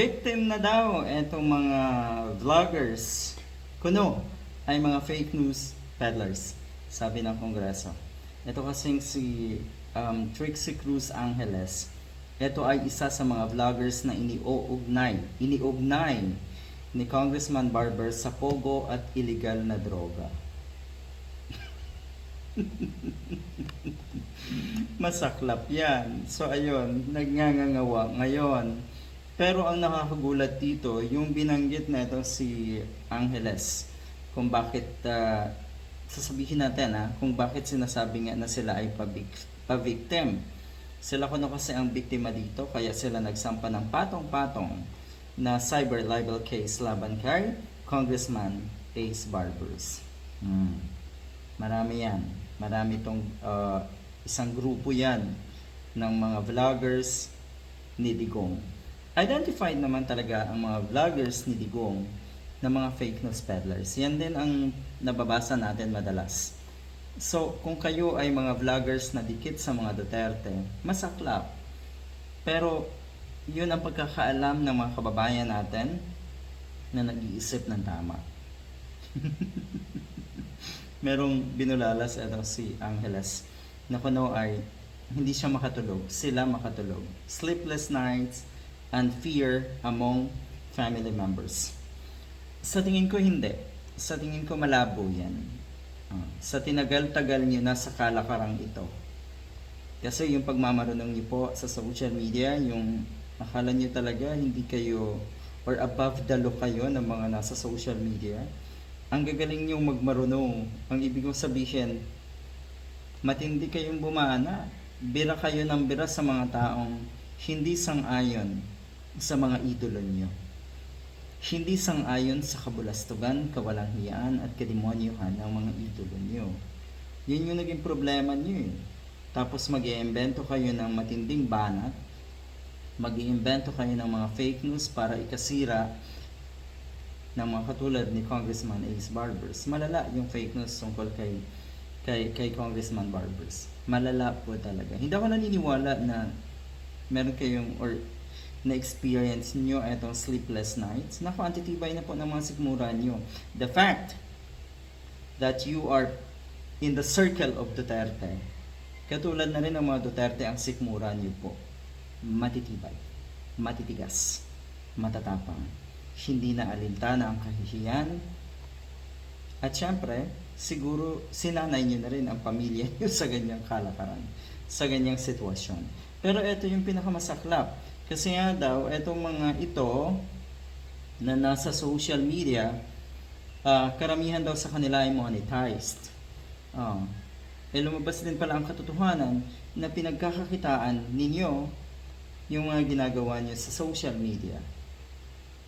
Victim na daw itong mga vloggers. Kuno ay mga fake news peddlers, sabi ng Kongreso. Ito kasing si um, Trixie Cruz Angeles. Ito ay isa sa mga vloggers na iniuugnay, iniugnay ni Congressman Barber sa pogo at illegal na droga. Masaklap yan. So ayun, nagngangangawa ngayon. Pero ang nakakagulat dito, yung binanggit na ito si Angeles, kung bakit, ah, sasabihin natin ha, kung bakit sinasabi nga na sila ay pabik- pa-victim. Sila kuno kasi ang biktima dito, kaya sila nagsampa ng patong-patong na cyber libel case laban kay Congressman Ace Barbers. Hmm. Marami yan. Marami itong uh, isang grupo yan ng mga vloggers ni Digong. Identified naman talaga ang mga vloggers ni Digong na mga fake news peddlers. Yan din ang nababasa natin madalas. So, kung kayo ay mga vloggers na dikit sa mga Duterte, masaklap. Pero, yun ang pagkakaalam ng mga kababayan natin na nag-iisip ng tama. merong binulalas ito si Angeles na kuno ay hindi siya makatulog, sila makatulog. Sleepless nights and fear among family members. Sa tingin ko hindi. Sa tingin ko malabo yan. Ah, sa tinagal-tagal niyo na sa kalakarang ito. Kasi yung pagmamarunong niyo po sa social media, yung akala niyo talaga hindi kayo or above the law kayo ng mga nasa social media, ang gagaling niyong magmarunong. Ang ibig kong sabihin, matindi kayong bumana. Bira kayo ng bira sa mga taong hindi sang-ayon sa mga idolo niyo. Hindi sang-ayon sa kabulastugan, kawalang hiyaan at kademonyuhan ng mga idolo niyo. Yun yung naging problema niyo eh. Tapos mag iimbento kayo ng matinding banat, mag iimbento kayo ng mga fake news para ikasira ng mga katulad ni Congressman Ace Barbers. Malala yung fake news tungkol kay kay kay Congressman Barbers. Malala po talaga. Hindi ako naniniwala na meron kayong or na-experience nyo itong sleepless nights. Naku, antitibay na po ng mga sikmura nyo. The fact that you are in the circle of Duterte, katulad na rin ng mga Duterte ang sikmura nyo po. Matitibay, matitigas, matatapang, hindi na alintana ang kahihiyan, at syempre, siguro sinanay nyo na rin ang pamilya nyo sa ganyang kalakaran, sa ganyang sitwasyon. Pero ito yung pinakamasaklap. Kasi nga daw, itong mga ito na nasa social media, ah, karamihan daw sa kanila ay monetized. Ah. eh lumabas din pala ang katotohanan na pinagkakakitaan ninyo yung mga ginagawa nyo sa social media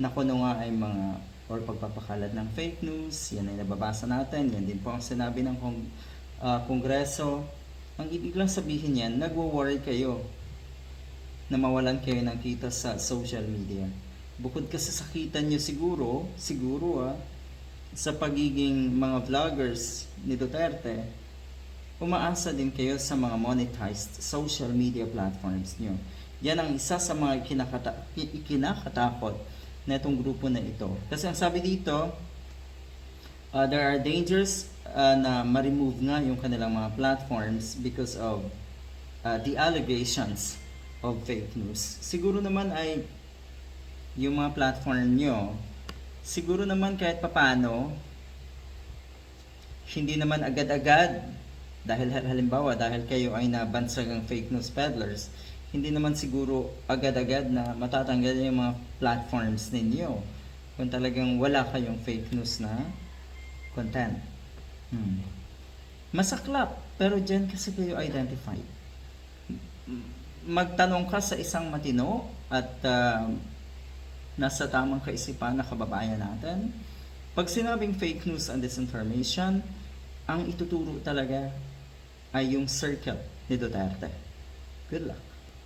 na kuno nga ay mga or pagpapakalat ng fake news, yan ay nababasa natin, yan din po ang sinabi ng kong, ah, kongreso. Ang ibig lang sabihin yan, nagwo-worry kayo na mawalan kayo ng kita sa social media. Bukod kasi sa kita nyo siguro, siguro ah, sa pagiging mga vloggers ni Duterte, umaasa din kayo sa mga monetized social media platforms nyo. Yan ang isa sa mga ikinakata- ikinakatakot na itong grupo na ito. Kasi ang sabi dito, uh, there are dangers uh, na ma-remove nga yung kanilang mga platforms because of uh, the allegations of fake news. Siguro naman ay yung mga platform nyo, siguro naman kahit papano, hindi naman agad-agad, dahil halimbawa, dahil kayo ay nabansagang fake news peddlers, hindi naman siguro agad-agad na matatanggal yung mga platforms ninyo kung talagang wala kayong fake news na content. Hmm. Masaklap, pero dyan kasi kayo identified. Magtanong ka sa isang matino at uh, nasa tamang kaisipan na kababayan natin. Pag sinabing fake news and disinformation, ang ituturo talaga ay yung circle ni Duterte. Good luck.